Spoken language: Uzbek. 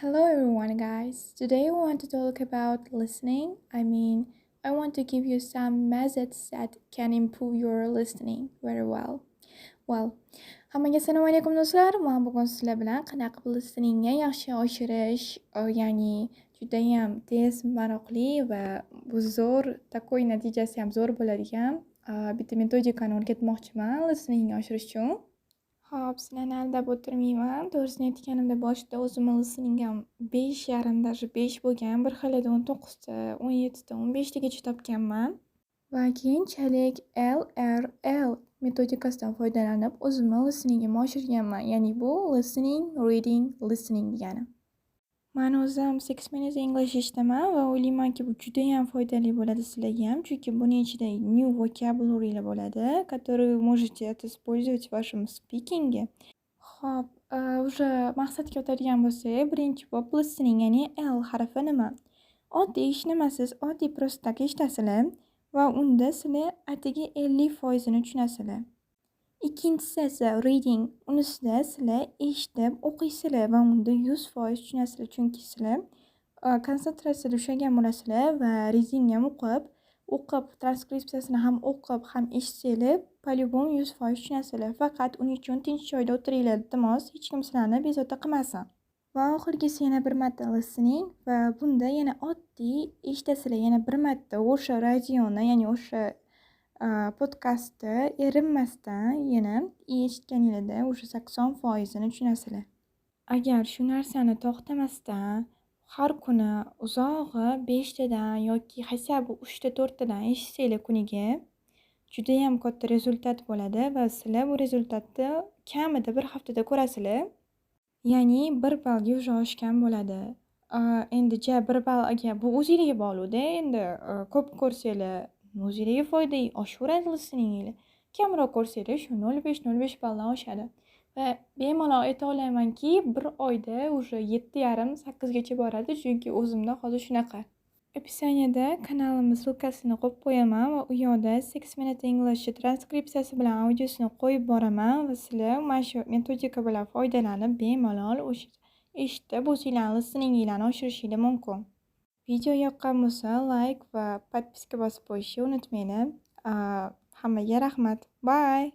Hello everyone guys. Today I want to talk about listening. I mean, I want to give you some methods that can improve your listening very well. Well, hammaga assalomu alaykum do'stlar. Men bugun sizlar bilan qanaqa qilib listeningni yaxshi oshirish, ya'ni judayam tez, maroqli va bu zo'r, takoy natijasi ham zo'r bo'ladigan bitta metodikani o'rgatmoqchiman listeningni oshirish uchun. Ho'p, sizlarni aldab o'tirmayman. To'g'risini aytganimda boshida o'zimni listeningim besh yarim, даже besh bo'lgan. Bir xilida o'n to'qqizta, o'n yettita, o'n beshtagacha topganman. Va keyinchalik LRL metodikasidan foydalanib o'zimni listeningimni oshirganman. Ya'ni bu listening, reading, listening degani. Man o'zim Six Minutes English eshitaman va o'ylaymanki bu judayam foydali bo'ladi sizlarga ham, chunki buni ichida new vocabularylar bo'ladi, которые вы можете это использовать в вашем спикинге. Xo'p, e, уже maqsadga o'tadigan bo'lsak, birinchi bob listening, ya'ni L harfi nima? Oddiy ish nimasiz, oddiy просто eshitasizlar va unda sizlar atigi ellik foizini tushunasizlar. Ikkinchisi esa reading. Unisida sizlar eshitib o'qiysizlar va unda yuz foiz tushunasizlar, chunki sizlar konsentratsiyada ushlagan bo'lasizlar va reading ham o'qib, o'qib transkripsiyasini ham o'qib, ham eshitsanglar по-любому yuz foiz tushunasizlar. Faqat uning uchun tinch joyda o'tiringlar, iltimos, hech kim sizlarni bezovta qilmasin. Va oxirgisi yana bir marta listening va bunda yana oddiy eshitasizlar yana bir marta o'sha radioni, ya'ni o'sha podkastni erinmasdan yana eshitganinglarda o'sha sakson foizini tushunasizlar. Agar shu narsani to'xtamasdan har kuni uzog'i beshtadan yoki hasabi uchta to'rttadan eshitsanglar kuniga judayam katta rezultat bo'ladi va sizlar bu rezultatni kamida bir haftada ko'rasizlar. Ya'ni bir ballga уже oshgan bo'ladi. Endi ja bir ball agar bu o'zinglarga bog'liqda endi ko'p ko'rsanglar o'zinglarga foydali oshaveradi listeninglar. Kamroq ko'rsanglar shu nol besh nol besh balldan oshadi. Va bemalol ayta olamanki, bir oyda уже yetti yarim sakkizgacha boradi, chunki o'zimda hozir shunaqa. Описаниеda kanalimiz ссылкасini qo'yib qo'yaman va u yoqda Six Minute English transkripsiyasi bilan audiosini qo'yib boraman va sizlar mana shu metodika bilan foydalanib bemalol o'sha eshitib o'zinglarni listeningilarni oshirishingiz mumkin. Video yoqqan bo'lsa like va podpiska bosib qo'yishni unutmanglar. Hammaga rahmat. Bye.